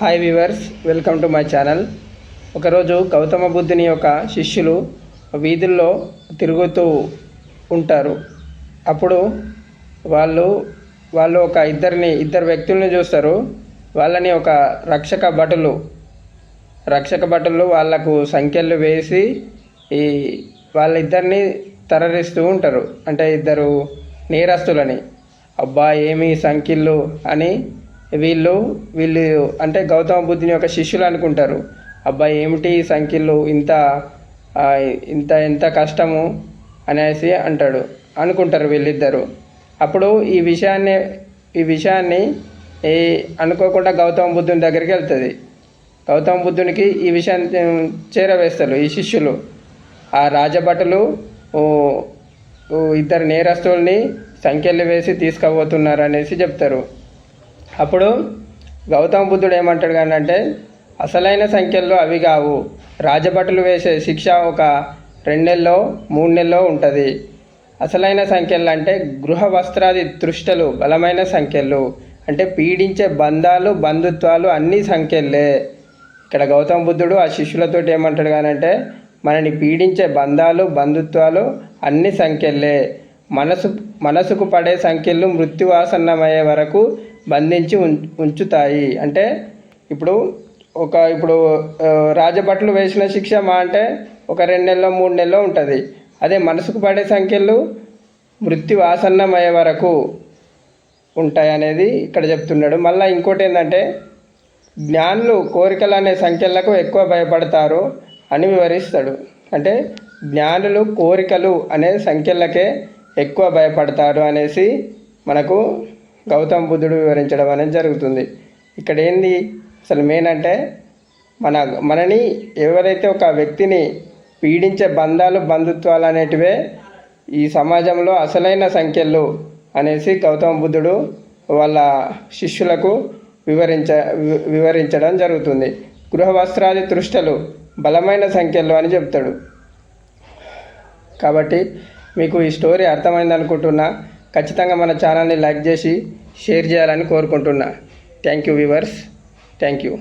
Hi viewers welcome to my channel ఒకరోజు గౌతమ బుద్ధుని యొక్క శిష్యులు వీధుల్లో తిరుగుతూ ఉంటారు. అప్పుడు వాళ్ళు వాళ్ళు ఒక ఇద్దరిని ఇద్దరు వ్యక్తుల్ని చూస్తారు. వాళ్ళని ఒక రక్షక భటులు రక్షక భటులు వాళ్ళకు సంఖ్యలు వేసి ఈ వాళ్ళిద్దరిని తరలిస్తూ ఉంటారు. అంటే ఇద్దరు నేరస్తులని. అబ్బా ఏమి సంఖ్యలు అని వీళ్ళు వీళ్ళు అంటే గౌతమ బుద్ధుని యొక్క శిష్యులు అనుకుంటారు. అబ్బాయి ఏమిటి సంఖ్యలు? ఇంత ఇంత ఎంత కష్టము? అనేసి అంటాడు. అనుకుంటారు వీళ్ళిద్దరు. అప్పుడు ఈ విషయాన్ని ఈ విషయాన్ని ఈ అనుకోకుండా గౌతమ బుద్ధుని దగ్గరికి వెళ్తుంది. గౌతమ బుద్ధునికి ఈ విషయాన్ని చేరవేస్తారు ఈ శిష్యులు. ఆ రాజభటులు ఇద్దరు నేరస్తుల్ని సంఖ్యలు వేసి తీసుకుపోతున్నారు అనేసి చెప్తారు. అప్పుడు గౌతమ బుద్ధుడు ఏమంటాడు కానీ అంటే అసలైన సంఖ్యల్లో అవి కావు. రాజభటులు వేసే శిక్ష ఒక రెండు నెలలో మూడు నెలలో ఉంటుంది. అసలైన సంఖ్యలు అంటే గృహ వస్త్రాది తృష్టలు బలమైన సంఖ్యలు. అంటే పీడించే బంధాలు బంధుత్వాలు అన్ని సంఖ్యలే. ఇక్కడ గౌతమ బుద్ధుడు ఆ శిష్యులతోటి ఏమంటాడు కానంటే మనని పీడించే బంధాలు బంధుత్వాలు అన్ని సంఖ్యలే. మనసు మనసుకు పడే సంఖ్యలు మృత్యువాసన్నమయ్యే వరకు బంధించి ఉం- ఉంచుతాయి. అంటే ఇప్పుడు ఒక ఇప్పుడు రాజభట్లు వేసిన శిక్ష మా అంటే ఒక రెండు నెలలో మూడు నెలలో ఉంటుంది. అదే మనసుకు పడే సంఖ్యలు మృత్యు ఆసన్నమయ్యే వరకు ఉంటాయి అనేది ఇక్కడ చెప్తున్నాడు. మళ్ళీ ఇంకోటి ఏంటంటే జ్ఞానులు కోరికలు అనే సంఖ్యలకు ఎక్కువ భయపడతారు అని వివరిస్తాడు. అంటే జ్ఞానులు కోరికలు అనే సంఖ్యలకే ఎక్కువ భయపడతారు అనేసి మనకు గౌతమ బుద్ధుడు వివరించడం అనేది జరుగుతుంది. ఇక్కడ ఏంది? అసలు మెయిన్ అంటే మన మనని ఎవరైతే ఒక వ్యక్తిని పీడించే బంధాలు బంధుత్వాలు అనేటివే ఈ సమాజంలో అసలైన సంఖ్యలు అనేసి గౌతమ బుద్ధుడు వాళ్ళ శిష్యులకు వివరించ వి- వివరించడం జరుగుతుంది. గృహవస్త్రాది తృష్టలు బలమైన సంఖ్యలు అని చెప్తాడు. కాబట్టి మీకు ఈ స్టోరీ అర్థమైంది అనుకుంటున్నా ఖచ్చితంగా మన ఛానల్ని లైక్ చేసి షేర్ చేయాలని కోరుకుంటున్నా. Thank you viewers thank you